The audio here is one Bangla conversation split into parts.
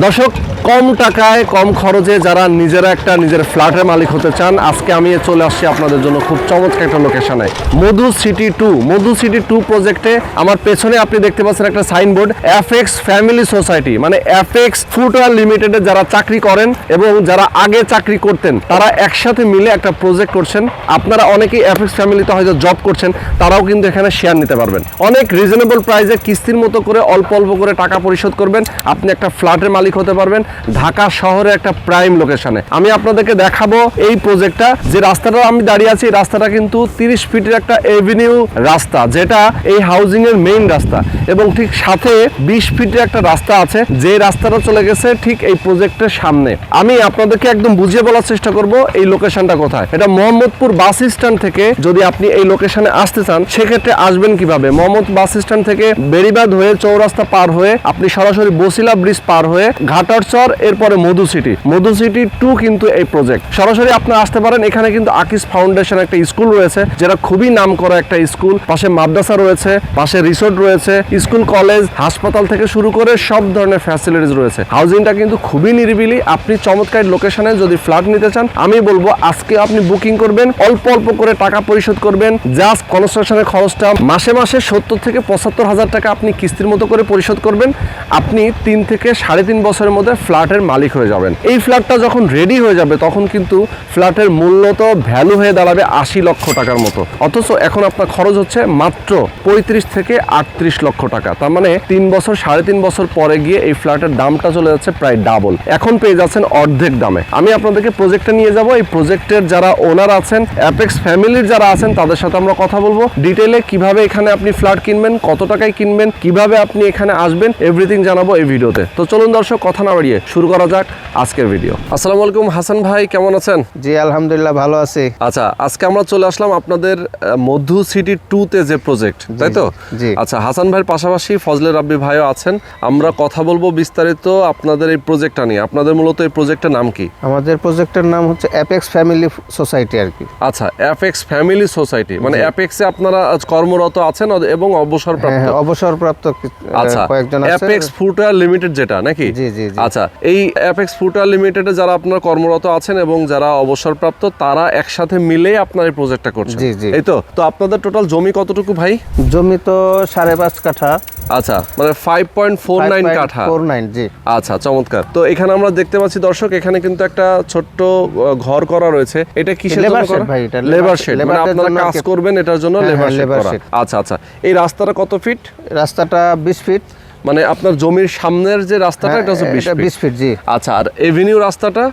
দর্শক কম টাকায়, কম খরচে যারা নিজেরা একটা নিজের ফ্ল্যাটের মালিক হতে চান, আজকে আমি চলে আসছি আপনাদের জন্য খুব চমৎকার একটা লোকেশনে Madhu city two Madhu city two প্রজেক্টে আমার পেছনে আপনি দেখতে পাচ্ছেন একটা সাইনবোর্ড এফএক্স ফ্যামিলি সোসাইটি মানে এফএক্স ফুটওয়ার লিমিটেডে যারা চাকরি করেন এবং যারা আগে চাকরি করতেন, তারা একসাথে মিলে একটা প্রজেক্ট করছেন। আপনারা অনেকেই এফএক্স ফ্যামিলিতে হয়তো জব করছেন, তারাও কিন্তু এখানে শেয়ার নিতে পারবেন। অনেক রিজনেবল প্রাইসে কিস্তির মতো করে অল্প অল্প করে টাকা পরিশোধ করবেন। আপনি একটা ফ্ল্যাটের মালিক হতে পারবেন। ঢাকা শহরে একটা প্রাইম লোকেশনে আমি আপনাদেরকে দেখাবো এই প্রজেক্টটা যে রাস্তাটা আমি দাঁড়িয়ে আছি রাস্তাটা কিন্তু তিরিশ ফিটের একটা এভিনিউ রাস্তা, যেটা এই হাউজিং এর মেইন রাস্তা। এবং ঠিক সাথে বিশ ফিটের একটা রাস্তা আছে, যে রাস্তাটা চলে গেছে ঠিক এই প্রজেক্টের সামনে। আমি আপনাদেরকে একদম বুঝিয়ে বলার চেষ্টা করব এই লোকেশনটা কোথায়। এটা মোহাম্মদপুর বাস স্ট্যান্ড থেকে যদি আপনি এই লোকেশনে আসতে চান, সেক্ষেত্রে আসবেন কীভাবে? মোহাম্মদ বাস স্ট্যান্ড থেকে বেরিবাদ হয়ে চৌরাস্তা পার হয়ে আপনি সরাসরি বসিলা ব্রিজ পার হয়ে ঘাটারচর এরপরে Madhu city. Madhu city two কিন্তু এই প্রজেক্ট সরাসরি আপনি আসতে পারেন, এখানে কিন্তু আকিস ফাউন্ডেশন একটা স্কুল রয়েছে, যেটা খুবই নাম করা একটা স্কুল। পাশে মাদ্রাসা রয়েছে, পাশে রিসোর্ট রয়েছে, স্কুল কলেজ হাসপাতাল থেকে শুরু করে সব ধরনের ফ্যাসিলিটিস রয়েছে। হাউজিংটা কিন্তু খুবই নিরিবিলি। আপনি চমৎকার লোকেশনে যদি ফ্ল্যাট নিতে চান, আমি বলব আজকে আপনি বুকিং করবেন, অল্প অল্প করে টাকা পরিশোধ করবেন। জাস্ট কনস্ট্রাকশনের খরচটা মাসে মাসে সত্তর থেকে পঁচাত্তর হাজার টাকা আপনি কিস্তির মতো করে পরিশোধ করবেন। আপনি তিন থেকে সাড়ে তিন বছরের মধ্যে ফ্ল্যাটের মালিক হয়ে যাবেন। এই ফ্ল্যাটটা যখন রেডি হয়ে যাবে, তখন কিন্তু ফ্ল্যাটের মূল্য তো ভ্যালু হয়ে দাঁড়াবে আশি লক্ষ টাকার মতো। অথচ এখন আপনার খরচ হচ্ছে মাত্র পঁয়ত্রিশ থেকে আটত্রিশ লক্ষ টাকা। তার মানে তিন বছর, সাড়ে তিন বছর পরে গিয়ে এই ফ্ল্যাটের দামটা চলে যাচ্ছে প্রায় ডাবল এখন পেয়ে যাচ্ছেন অর্ধেক দামে। আমি আপনাদেরকে প্রজেক্টে নিয়ে যাব। এই প্রজেক্টের যারা ওনার আছেন অ্যাপেক্স ফ্যামিলির যারা আছেন, তাদের সাথে আমরা কথা বলব। ডিটেলে কীভাবে এখানে আপনি ফ্ল্যাট কিনবেন, কত টাকায় কিনবেন, কীভাবে আপনি এখানে আসবেন এভরিথিং জানাব এই ভিডিওতে। তো চলুন দর্শক, কথা না বাড়িয়ে শুরু করা যাক আজকের ভিডিও আসসালামু আলাইকুম হাসান ভাই কেমন আছেন? জি আলহামদুলিল্লাহ ভালো আছি। আচ্ছা আজকে আমরা চলে আসলাম আপনাদের মধু সিটি টু তে যে প্রজেক্ট তাই তো? জি। আচ্ছা হাসান ভাইয়ের পাশাপাশি ফজলে রাব্বি ভাইও আছেন। আমরা কথা বলব বিস্তারিত আপনাদের এই প্রজেক্টটা নিয়ে। আপনাদের মূলত এই প্রজেক্টের নাম কি? আমাদের প্রজেক্টের নাম হচ্ছে অ্যাপেক্স ফ্যামিলি সোসাইটি আর কি। আচ্ছা অ্যাপেক্স ফ্যামিলি সোসাইটি মানে অ্যাপেক্সে আপনারা আজ কর্মরত আছেন এবং হ্যাঁ অবসরপ্রাপ্ত? হ্যাঁ অবসরপ্রাপ্ত আচ্ছা কয়েকজন অ্যাপেক্স ফুটওয়্যার লিমিটেড যেটা নাকি? জি, জি, জি। আচ্ছা এই অ্যাপেক্স ফুটওয়্যার লিমিটেডে যারা আপনার কর্মরত আছেন এবং যারা অবসরপ্রাপ্ত তারা একসাথে মিলে আপনার এই প্রজেক্টটা করছেন। এই তো? তো আপনাদের টোটাল জমি কতটুকু ভাই? জমি তো সাড়ে পাঁচ কাঠা। আচ্ছা মানে ফাইভ পয়েন্ট ফোর নাইন কাঠা ফোর নাইন জি। আচ্ছা চমৎকার। তো এখানে আমরা দেখতে পাচ্ছি দর্শক এখানে কিন্তু একটা ছোট্ট ঘর করা রয়েছে। এটা কিসের জন্য করা? ভাই, এটা লেবার শেড মানে আপনারা কাজ করবেন এটার জন্য হ্যাঁ, লেবার হ্যাঁ, শেড করা। আচ্ছা আচ্ছা। এই রাস্তাটা কত ফিট রাস্তাটা বিশ ফিট মানে আপনার জমির সামনের যে রাস্তাটা এটা হচ্ছে বিশ হ্যাঁ, ফিট জি। আচ্ছা আর এভিনিউ রাস্তাটা?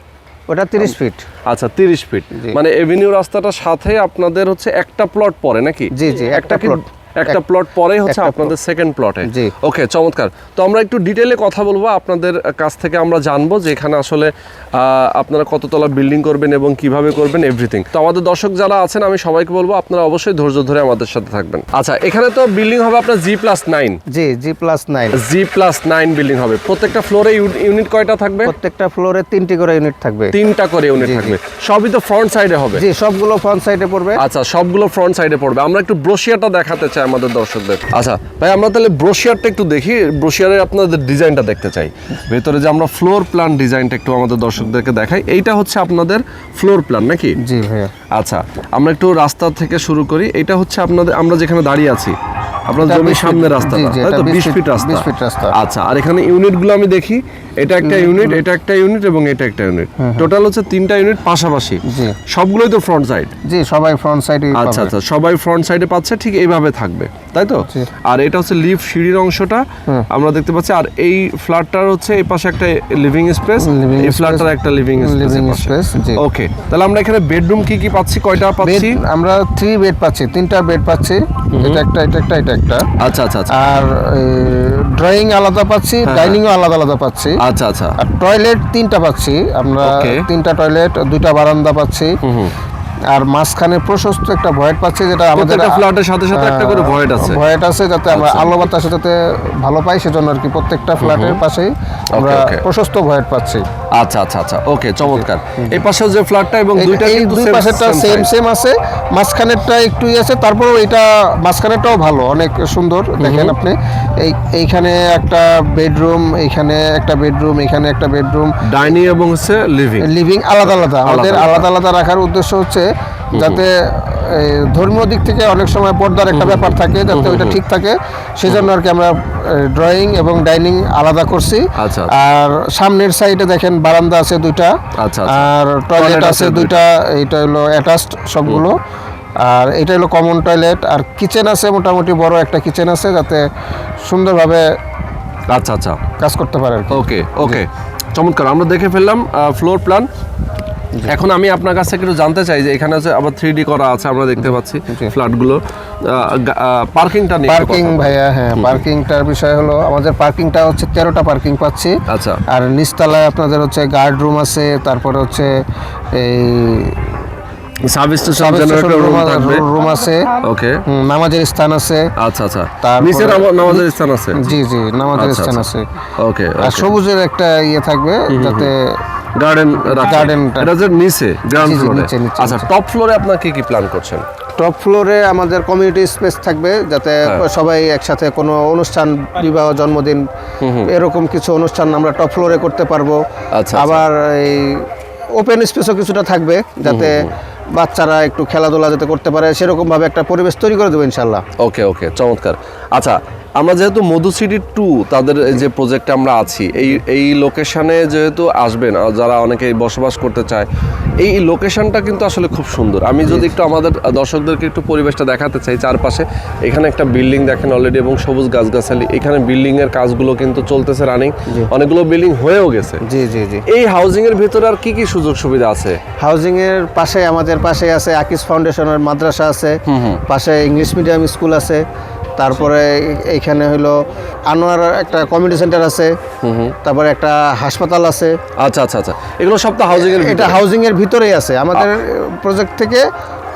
ওটা তিরিশ ফিট। আচ্ছা তিরিশ ফিট। মানে এভিনিউ রাস্তাটার সাথে আপনাদের হচ্ছে একটা প্লট পরে নাকি? জি, জি, একটা plot। একটা প্লট পরেই হচ্ছে আপনাদের সেকেন্ড প্লটে জি। ওকে চমৎকার। তো আমরা একটু ডিটেলে কথা বলব আপনাদের কাছ থেকে আমরা জানব যে এখানে আসলে আপনারা কততলা বিল্ডিং করবেন এবং কীভাবে করবেন এভরিথিং তো আমাদের দর্শক যারা আছেন আমি সবাইকে বলব আপনারা অবশ্যই ধৈর্য ধরে আমাদের সাথে থাকবেন। আচ্ছা এখানে তো বিল্ডিং হবে আপনার G plus nine G G plus nine G plus nine building হবে। প্রত্যেকটা ফ্লোরে ইউনিট কয়টা থাকবে? প্রত্যেকটা ফ্লোরে তিনটি করে ইউনিট থাকবে। তিনটা করে ইউনিট। থাকবে। সবই তো ফ্রন্ট সাইডে হবে। জি সবগুলো ফ্রন্ট সাইডে পড়বে। আচ্ছা সবগুলো ফ্রন্ট সাইডে পড়বে। আমরা একটু ব্রোশিয়ারটা দেখাতে চাই আমাদের দর্শকদের। আচ্ছা ভাই আমরা তাহলে ব্রোশিয়ারটা একটু দেখি। ব্রোশিয়ারের আপনাদের ডিজাইনটা দেখতে চাই। ভেতরে যে আমরা ফ্লোর প্ল্যান ডিজাইনটা একটু আমাদের দর্শকদেরকে দেখাই এইটা হচ্ছে আপনাদের ফ্লোর প্ল্যান নাকি? জি ভাইয়া। আচ্ছা আমরা একটু রাস্তা থেকে শুরু করি। এটা হচ্ছে আপনাদের আমরা যেখানে দাঁড়িয়ে আছি আপনার জমির সামনে জি, তাই তো? বিশ ফিট- ফিট রাস্তা। 20 ফিট রাস্তা। আচ্ছা আর এখানে ইউনিটগুলো আমি দেখি। এটা একটা ইউনিট এটা একটা ইউনিট এবং এটা একটা ইউনিট টোটাল হচ্ছে তিনটা ইউনিট পাশাপাশি। জি। সবগুলোই তো ফ্রন্ট সাইড জি সবাই ফ্রন্ট সাইডে আচ্ছা আচ্ছা সবাই ফ্রন্ট সাইডে পাচ্ছে ঠিক এইভাবে থাকবে তাই তো? আর এটা হচ্ছে লিফ সিঁড়ির অংশটা আমরা দেখতে পাচ্ছি আর এই ফ্ল্যাটটার হচ্ছে এই পাশে একটা লিভিং স্পেস এই ফ্ল্যাটটার একটা লিভিং স্পেস জি। ওকে তাহলে আমরা এখানে বেডরুম কি কি পাচ্ছি কয়টা পাচ্ছি? আমরা থ্রি বেড পাচ্ছি তিনটা বেড পাচ্ছি এটা একটা এটা একটা এটা একটা। আচ্ছা আচ্ছা আচ্ছা। আর ড্রয়িং আলাদা পাচ্ছি ডাইনিংও আলাদা আলাদা পাচ্ছি। আচ্ছা আচ্ছা। আর টয়লেট তিনটা পাচ্ছি। আমরা তিনটা টয়লেট দুইটা বারান্দা পাচ্ছি। আর মাঝখানে প্রশস্ত একটা ভয়েট পাচ্ছি যেটা আমাদের ফ্ল্যাটের সাথে সাথে একটা করে ভয়েট আছে। ভয়েট আছে যাতে আমরা আলো বাতাসে যাতে ভালো পাই সেজন্য আর কি প্রত্যেকটা ফ্ল্যাটের পাশেই আমরা প্রশস্ত ভয়েট পাচ্ছি। আচ্ছা আচ্ছা আচ্ছা। ওকে চমৎকার। এই পাশেও যে ফ্ল্যাটটা এবং দুইটা এই কিন্তু দুই পাশেরটা সেম সেম আছে। মাঝখানেরটা একটু আছে তারপরেও এটা মাঝখানেরটাও ভালো অনেক সুন্দর দেখেন আপনি। এই এইখানে একটা বেডরুম এইখানে একটা বেডরুম এখানে একটা বেডরুম ডাইনিং এবং হচ্ছে লিভিং লিভিং আলাদা আলাদা। আমাদের আলাদা আলাদা রাখার উদ্দেশ্য হচ্ছে যাতে ধর্মীয় দিক থেকে অনেক সময় পর্দার একটা ব্যাপার থাকে যাতে ওইটা ঠিক থাকে। সেই জন্য আর কি আমরা ড্রয়িং এবং ডাইনিং আলাদা করছি। আচ্ছা। আর সামনের সাইডে দেখেন বারান্দা আছে দুইটা। আচ্ছা, আচ্ছা। আর টয়লেট আছে দুইটা এইটা হলো অ্যাটাচড সবগুলো। আর এটা হলো কমন টয়লেট আর কিচেন আছে মোটামুটি বড় একটা কিচেন আছে যাতে সুন্দরভাবে আচ্ছা আচ্ছা। কাজ করতে পারে ওকে ওকে চমৎকার আমরা দেখে ফেললাম ফ্লোর প্ল্যান এখন আমি আপনার কাছ থেকে একটু জানতে চাই যে এখানে আছে আবার থ্রি করা আছে আমরা দেখতে পাচ্ছি ফ্ল্যাটগুলো। পার্কিংটা নিয়ে পার্কিং ভাইয়া হ্যাঁ পার্কিংটার বিষয় হলো আমাদের পার্কিংটা হচ্ছে তেরোটা পার্কিং পাচ্ছি। আচ্ছা। আর নিচতলায় আপনাদের হচ্ছে গার্ড রুম আছে তারপর হচ্ছে এই সাব স্টেশন জেনারেটর রুম থাকবে। রুম আছে। ওকে নামাজের স্থান আছে। আচ্ছা আচ্ছা। নিচে নামাজের স্থান আছে? জি জি নামাজের আচ্ছা, স্থান আচ্ছা। আছে। ওকে আর সবুজের একটা ইয়ে থাকবে যাতে গার্ডেন Garden-টা। এটা যে নিচে গ্রাউন্ড জি, ফ্লোরে আচ্ছা টপ ফ্লোরে আপনার কি কি প্ল্যান করছেন? টপ ফ্লোরে আমাদের কমিউনিটি স্পেস থাকবে যাতে হ্যাঁ। সবাই একসাথে কোনো অনুষ্ঠান বিবাহ জন্মদিন এরকম কিছু অনুষ্ঠান আমরা টপ ফ্লোরে করতে পারব। আবার এই ওপেন স্পেসও কিছুটা থাকবে যাতে বাচ্চারা একটু খেলাধুলা যাতে করতে পারে, সেরকমভাবে একটা পরিবেশ তৈরি করে দেবো ইনশাল্লাহ। ওকে ওকে, চমৎকার। আচ্ছা আমরা যেহেতু মধু সিটি টু তাদের যে প্রজেক্টে আমরা আছি এই এই লোকেশনে যেহেতু আসবেন যারা অনেকে বসবাস করতে চায় এই লোকেশনটা কিন্তু আসলে খুব সুন্দর। আমি যদি একটু আমাদের দর্শকদেরকে একটু পরিবেশটা দেখাতে চাই চারপাশে এখানে একটা বিল্ডিং দেখেন অলরেডি এবং সবুজ গাছগাছালি এখানে বিল্ডিং এর কাজগুলো কিন্তু চলতেছে রানিং অনেকগুলো বিল্ডিং হয়েও গেছে। জি জি জি। এই হাউজিং এর ভিতরে আর কি কি সুযোগ সুবিধা আছে? হাউজিং এর পাশে আমাদের পাশে আছে আকিস ফাউন্ডেশনের মাদ্রাসা আছে পাশে ইংলিশ মিডিয়াম স্কুল আছে তারপরে এইখানে হলো আনোয়ার একটা কমিউনিটি সেন্টার আছে। তারপরে একটা হাসপাতাল আছে। আচ্ছা আচ্ছা আচ্ছা। এগুলো সব তো হাউজিং এর এটা? হাউজিং এর ভিতরেই আছে। আমাদের প্রজেক্ট থেকে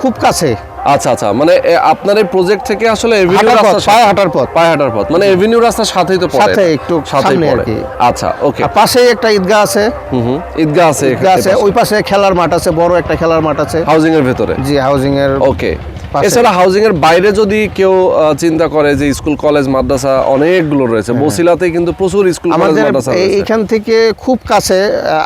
খুব কাছে। আচ্ছা আচ্ছা। মানে আপনার এই প্রজেক্ট থেকে আসলে এভিনিউ রাস্তা পায়ে হাঁটার পথ। পায়ে হাঁটার পথ। মানে এভিনিউ রাস্তার সাথেই তো পড়ে সাথে একটু সাথেই পড়ে। আচ্ছা ওকে আর পাশেই একটা ঈদগাহ আছে। হুম হুম। ঈদগাহ আছে ঈদগাহ আছে। ওই পাশে খেলার মাঠ আছে বড় একটা খেলার মাঠ আছে। হাউজিং এর ভেতরে? জি হাউজিং এর ওকে। এছাড়া হাউজিং এর বাইরে যদি কেউ চিন্তা করে যে স্কুল কলেজ মাদ্রাসা অনেকগুলো রয়েছে বসিলাতে কিন্তু প্রচুর স্কুল কলেজ মাদ্রাসা এইখান থেকে খুব কাছে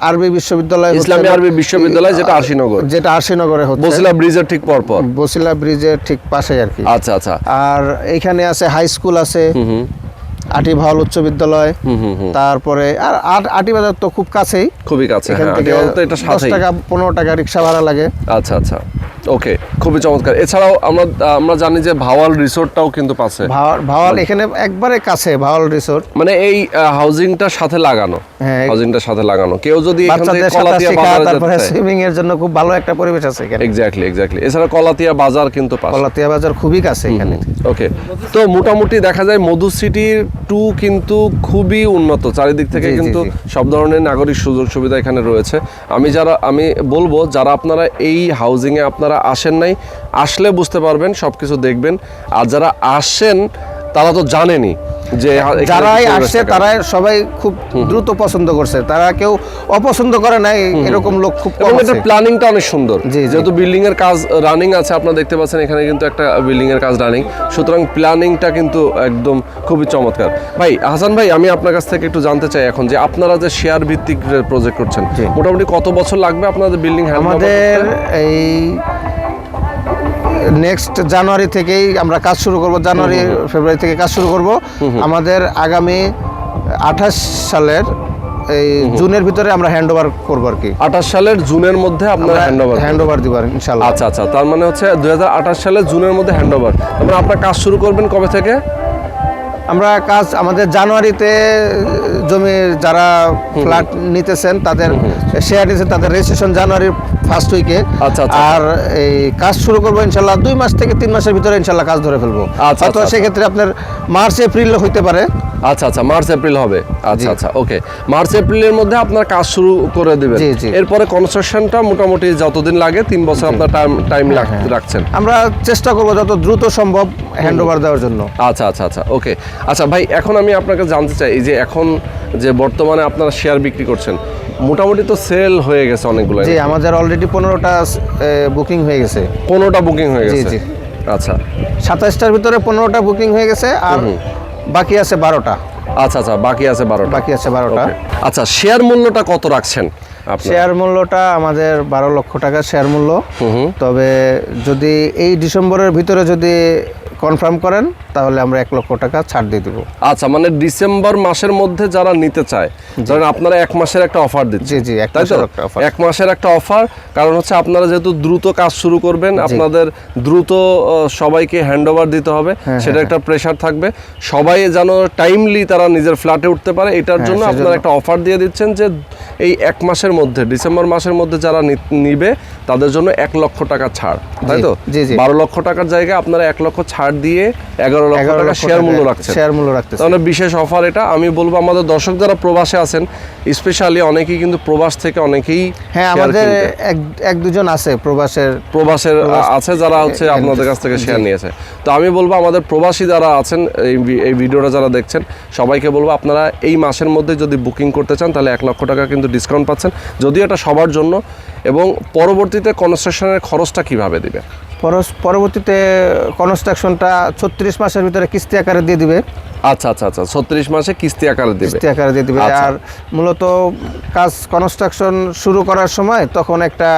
আরবি বিশ্ববিদ্যালয় ইসলামী আরবি বিশ্ববিদ্যালয় যেটা আশিনগর। যেটা আশিনগরে হচ্ছে। বসিলা ব্রিজের ঠিক পর পর। বসিলা ব্রিজের ঠিক পাশে আর কি। আচ্ছা আচ্ছা। আর এখানে আছে হাই স্কুল আছে। আটি ভাওয়াল উচ্চ বিদ্যালয় তারপরে আর আট- আটি বাজার তো খুব কাছেই। খুবই কাছে এখান হ্যাঁ থেকে এটা দশ টাকা পনেরো টাকা রিক্সা ভাড়া লাগে। আচ্ছা আচ্ছা। ওকে খুবই চমৎকার। এছাড়াও আমরা আমরা জানি যে ভাওয়াল রিসোর্টটাও কিন্তু পাচ্ছে ভাওয়াল এখানে একবারে কাছে ভাওয়াল রিসোর্ট। মানে এই হাউজিংটার সাথে লাগানো। হ্যাঁ। হাউজিংটার সাথে লাগানো। কেউ যদি বাচ্চাদের কলাতিয়া শেখা তারপরে সুইমিং এর জন্য খুব ভালো একটা পরিবেশ আছে এখানে। এক্স্যাক্টলি এক্স্যাক্টলি এছাড়া কলাতিয়া বাজার কিন্তু পাশে। কলাতিয়া বাজার খুবই কাছে এখানে। ওকে তো মোটামুটি দেখা যায় মধু সিটি টু কিন্তু খুবই উন্নত। চারিদিক থেকে কিন্তু সব ধরনের নাগরিক সুযোগ সুবিধা এখানে রয়েছে। আমি যারা আমি বলব যারা আপনারা এই হাউজিংয়ে আপনারা আসেন নাই আসলে বুঝতে পারবেন সব কিছু দেখবেন। আর যারা আসেন তারা তো জানেনই যে যারাই আসছে। তারাই সবাই খুব দ্রুত পছন্দ করছে। তারা কেউ অপছন্দ করে নাই এরকম লোক খুব কম আছে। প্ল্যানিংটা অনেক সুন্দর। যেহেতু বিল্ডিং এর কাজ রানিং আছে আপনারা দেখতে পাচ্ছেন এখানে কিন্তু একটা বিল্ডিং এর কাজ রানিং সুতরাং প্ল্যানিংটা কিন্তু একদম খুবই চমৎকার। ভাই হাসান ভাই আমি আপনার কাছ থেকে একটু জানতে চাই এখন যে আপনারা যে শেয়ার ভিত্তিক প্রজেক্ট করছেন মোটামুটি কত বছর লাগবে আপনাদের বিল্ডিং আমাদের এই নেক্সট জানুয়ারি থেকেই আমরা কাজ শুরু করব জানুয়ারি ফেব্রুয়ারি থেকে কাজ শুরু করব। আমাদের আগামী আঠাশ সালের এই জুনের ভিতরে আমরা হ্যান্ড ওভার করব আর কি। আঠাশ সালের জুনের মধ্যে আপনারা হ্যান্ড ওভার হ্যান্ড ওভার দিব ইনশাল্লাহ। আচ্ছা আচ্ছা তার মানে হচ্ছে দুই হাজার আঠাশ সালের জুনের মধ্যে হ্যান্ড ওভার তার মানে আপনার কাজ শুরু করবেন কবে থেকে? আমরা কাজ আমাদের জানুয়ারিতে জমি যারা ফ্ল্যাট নিতেছেন তাদের শেয়ার নিতেছেন তাদের রেজিস্ট্রেশন জানুয়ারির ফার্স্ট উইকে আচ্ছা, আচ্ছা। আর এই কাজ শুরু করব ইনশাল্লাহ দুই মাস থেকে তিন মাসের ভিতরে ইনশাল্লাহ কাজ ধরে ফেলব। আচ্ছা, অথবা। সেক্ষেত্রে আপনার মার্চ এপ্রিল হইতে পারে। আচ্ছা আচ্ছা মার্চ এপ্রিল হবে। আচ্ছা আচ্ছা ওকে। মার্চ এপ্রিলের মধ্যে আপনার কাজ শুরু করে দিবেন। এরপরে কনস্ট্রাকশনটা মোটামুটি যতদিন লাগে তিন বছর আপনার টাইম টাইম রাখছেন। আমরা চেষ্টা করব যত দ্রুত সম্ভব হ্যান্ড ওভার দেওয়ার জন্য। আচ্ছা আচ্ছা আচ্ছা ওকে। আচ্ছা ভাই এখন আমি আপনাকে জানতে চাই এই যে এখন যে বর্তমানে আপনারা শেয়ার বিক্রি করছেন মোটামুটি তো সেল হয়ে গেছে অনেকগুলো। জি আমাদের অলরেডি পনেরোটা বুকিং হয়ে গেছে। পনেরোটা বুকিং হয়ে গেছে। জি। আচ্ছা। সাতাশটার ভিতরে পনেরোটা বুকিং হয়ে গেছে আর বাকি আছে বারোটা। আচ্ছা আচ্ছা বাকি আছে বারোটা। বাকি আছে বারোটা। আচ্ছা শেয়ার মূল্যটা কত রাখছেন শেয়ার মূল্যটা আমাদের বারো লক্ষ টাকা শেয়ার মূল্য। তবে যদি এই ডিসেম্বরের ভিতরে যদি কনফার্ম করেন তাহলে আমরা এক লক্ষ টাকা ছাড় দিয়ে দেবো। আচ্ছা মানে ডিসেম্বর মাসের মধ্যে যারা নিতে চায় ধরেন আপনারা এক মাসের একটা অফার দিচ্ছেন। জি জি এক তাই তো? মাসের একটা এক মাসের একটা অফার কারণ হচ্ছে আপনারা যেহেতু দ্রুত কাজ শুরু করবেন আপনাদের দ্রুত সবাইকে হ্যান্ড ওভার দিতে হবে হ্যাঁ, সেটা একটা প্রেশার থাকবে। সবাই যেন টাইমলি তারা নিজের ফ্ল্যাটে উঠতে পারে এটার জন্য হ্যাঁ, আপনারা একটা অফার দিয়ে দিচ্ছেন যে এই এক মাসের মধ্যে ডিসেম্বর মাসের মধ্যে যারা নিবে তাদের জন্য এক লক্ষ টাকা ছাড় তাই তো। বারো লক্ষ টাকার জায়গায় আপনারা এক লক্ষ ছাড় দিয়ে এগারো লক্ষ টাকা শেয়ার মূল্য টাকা রাখছেন। শেয়ার মূল্য রাখতেছে তাহলে বিশেষ অফার এটা। আমি বলব আমাদের দর্শক যারা প্রবাসে আছেন স্পেশালি অনেকেই কিন্তু প্রবাস থেকে অনেকেই হ্যাঁ আমাদের এক এক দুজন আছে প্রবাসের প্রবাসের আছে যারা হচ্ছে আপনাদের কাছ থেকে শেয়ার নিয়েছে। তো আমি বলব আমাদের প্রবাসী যারা আছেন এই এই ভিডিওটা যারা দেখছেন সবাইকে বলব আপনারা এই মাসের মধ্যে যদি বুকিং করতে চান তাহলে এক লক্ষ টাকা কিন্তু ডিসকাউন্ট পাচ্ছেন। যদিও এটা সবার জন্য এবং পরবর্তীতে কনস্ট্রাকশনের খরচটা কীভাবে দিবে? পরবর্তীতে কনস্ট্রাকশনটা ছত্রিশ মাসের ভিতরে কিস্তি আকারে দিয়ে দিবে। আচ্ছা আচ্ছা আচ্ছা ছত্রিশ মাসে কিস্তি আকারে দিবে। কিস্তি আকারে দিয়ে দিবে। আচ্ছা। আর মূলত কাজ কনস্ট্রাকশন শুরু করার সময় তখন একটা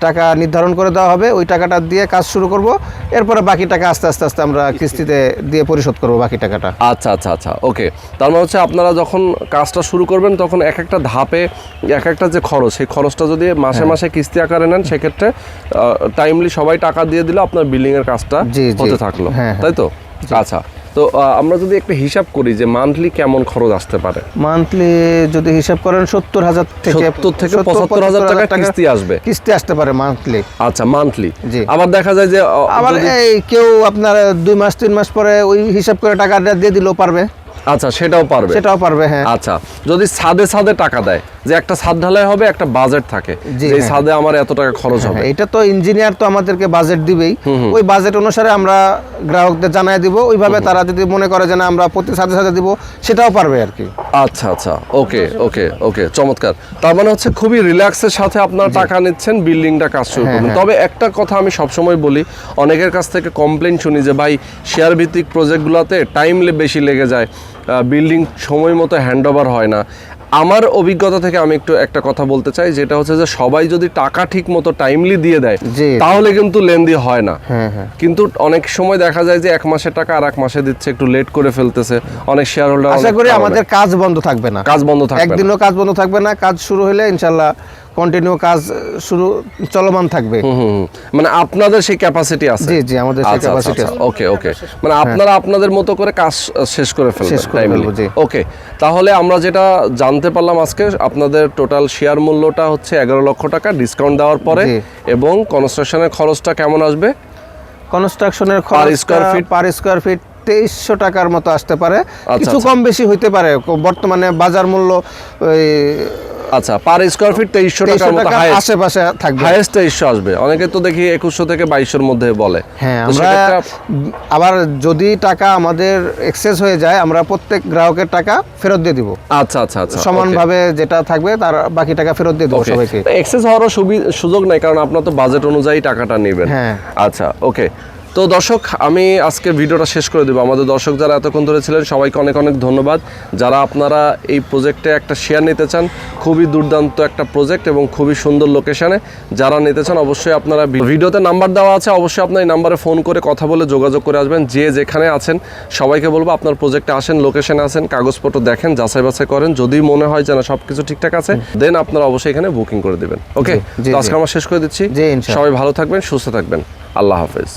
টাকা নির্ধারণ করে দেওয়া হবে ওই টাকাটা দিয়ে কাজ শুরু করব। এরপরে বাকি টাকা আস্তে আস্তে আস্তে আমরা কিস্তিতে। দিয়ে পরিশোধ করব বাকি টাকাটা। আচ্ছা আচ্ছা আচ্ছা ওকে। তার মানে হচ্ছে আপনারা যখন কাজটা শুরু করবেন তখন এক একটা ধাপে এক একটা যে খরচ সেই খরচটা যদি মাসে হ্যাঁ। মাসে কিস্তি আকারে নেন সেক্ষেত্রে টাইমলি সবাই টাকা দিয়ে দিলে আপনার বিল্ডিংয়ের কাজটা। হতে থাকল। হ্যাঁ, হ্যাঁ। তাই তো? আচ্ছা। তো আমরা যদি একটা হিসাব করি যে মান্থলি কেমন খরচ আসতে পারে মান্থলি যদি হিসাব করেন সত্তর হাজার থেকে 70 থেকে 75,000 টাকা কিস্তি আসবে। কিস্তি আসতে পারে মান্থলি আচ্ছা মান্থলি জি। আবার দেখা যায় যে আবার এই কেউ আপনার দুই মাস তিন মাস পরে ওই হিসাব করে টাকাটা দিয়ে দিলেও পারবে আচ্ছা সেটাও পারবে। সেটাও পারবে হ্যাঁ। আচ্ছা যদি ছাদে ছাদে টাকা দেয় যে একটা ছাদ ঢালাই হবে একটা বাজেট থাকে যে হ্যাঁ। ছাদে আমার এত টাকা খরচ হবে। হ্যাঁ, এটা তো ইঞ্জিনিয়ার তো আমাদেরকে বাজেট দিবেই। ওই বাজেট অনুসারে আমরা গ্রাহকদের জানাই দিব ওইভাবে তারা যদি মনে করে যে না আমরা প্রতি সাথে সাথে দিব সেটাও পারবে আর কি। আচ্ছা আচ্ছা ওকে ওকে ওকে চমৎকার। তার মানে হচ্ছে খুবই রিল্যাক্সের সাথে আপনার টাকা নিচ্ছেন বিল্ডিংটা কাজ শুরু হ্যাঁ, করবেন। হ্যাঁ। তবে একটা কথা আমি সবসময় বলি অনেকের কাছ থেকে কমপ্লেন শুনি যে ভাই শেয়ার ভিত্তিক প্রজেক্টগুলোতে টাইম বেশি লেগে যায়। বিল্ডিং সময় মতো হ্যান্ড ওভার হয় না। আমার অভিজ্ঞতা থেকে আমি একটু একটা কথা বলতে চাই যেটা হচ্ছে যে সবাই যদি টাকা ঠিক মতো টাইমলি দিয়ে দেয় তাহলে কিন্তু লেন্দি হয় না। হ্যাঁ হ্যাঁ। কিন্তু অনেক সময় দেখা যায় যে এক মাসের টাকা আর এক মাসে দিচ্ছে একটু লেট করে ফেলতেছে। অনেক শেয়ার হোল্ডার আশা করি আমাদের কাজ বন্ধ থাকবে না। কাজ বন্ধ থাকবে একদিনও কাজ বন্ধ থাকবে না কাজ শুরু হলে ইনশাল্লাহ কন্টিনিউ কাজ শুরু চলমান থাকবে হুম, হুম, হুম। মানে আপনাদের সেই ক্যাপাসিটি আছে জি, জি, আমাদের সেই capacity আছে। ওকে ওকে মানে আপনারা আপনাদের মতো করে কাজ শেষ করে ফেলবেন শেষ করে ফেলব, জি। ওকে তাহলে আমরা যেটা জানতে পারলাম আজকে আপনাদের টোটাল শেয়ার মূল্যটা হচ্ছে এগারো লক্ষ টাকা ডিসকাউন্ট দেওয়ার পরে এবং কনস্ট্রাকশনের খরচটা কেমন আসবে কনস্ট্রাকশনের খরচ square feet? Per square feet তেইশশো টাকার মতো আসতে পারে। কিছু আচ্ছা। কম বেশি হইতে পারে। বর্তমানে বাজার মূল্য আচ্ছা পার স্কোয়ার ফিট তেইশশো টাকার মতো আশেপাশে থাকবে। হাইয়েস্ট তেইশশো আসবে। অনেকে তো দেখি একুশশো থেকে বাইশশোর মধ্যে বলে। হ্যাঁ আমরা আবার যদি টাকা আমাদের এক্সেস হয়ে যায় আমরা প্রত্যেক গ্রাহকের টাকা ফেরত দিয়ে দিব। আচ্ছা আচ্ছা আচ্ছা. সমানভাবে যেটা থাকবে তার বাকি টাকা ফেরত দিয়ে দেবো সবাইকে। এক্সেস হওয়ারও সুযোগ নাই কারণ আপনার তো বাজেট অনুযায়ী টাকাটা নেবেন। হ্যাঁ। আচ্ছা ওকে তো দর্শক আমি আজকে ভিডিওটা শেষ করে দেবো। আমাদের দর্শক যারা এতক্ষণ ধরে ছিলেন সবাইকে অনেক অনেক ধন্যবাদ। যারা আপনারা এই প্রজেক্টে একটা শেয়ার নিতে চান খুবই দুর্দান্ত একটা প্রজেক্ট এবং খুবই সুন্দর লোকেশানে যারা নিতে চান অবশ্যই আপনারা ভিডিওতে নাম্বার দেওয়া আছে অবশ্যই আপনার এই নাম্বারে ফোন করে কথা বলে যোগাযোগ করে আসবেন। যে যেখানে আছেন সবাইকে বলব আপনার প্রজেক্টে আসেন লোকেশনে আসেন কাগজপত্র দেখেন যাচাই বাছাই করেন। যদি মনে হয় যে না সব কিছু ঠিকঠাক আছে দেন আপনারা অবশ্যই এখানে বুকিং করে দেবেন। ওকে আজকে। আমরা শেষ করে দিচ্ছি। সবাই ভালো থাকবেন সুস্থ থাকবেন। আল্লাহ হাফেজ।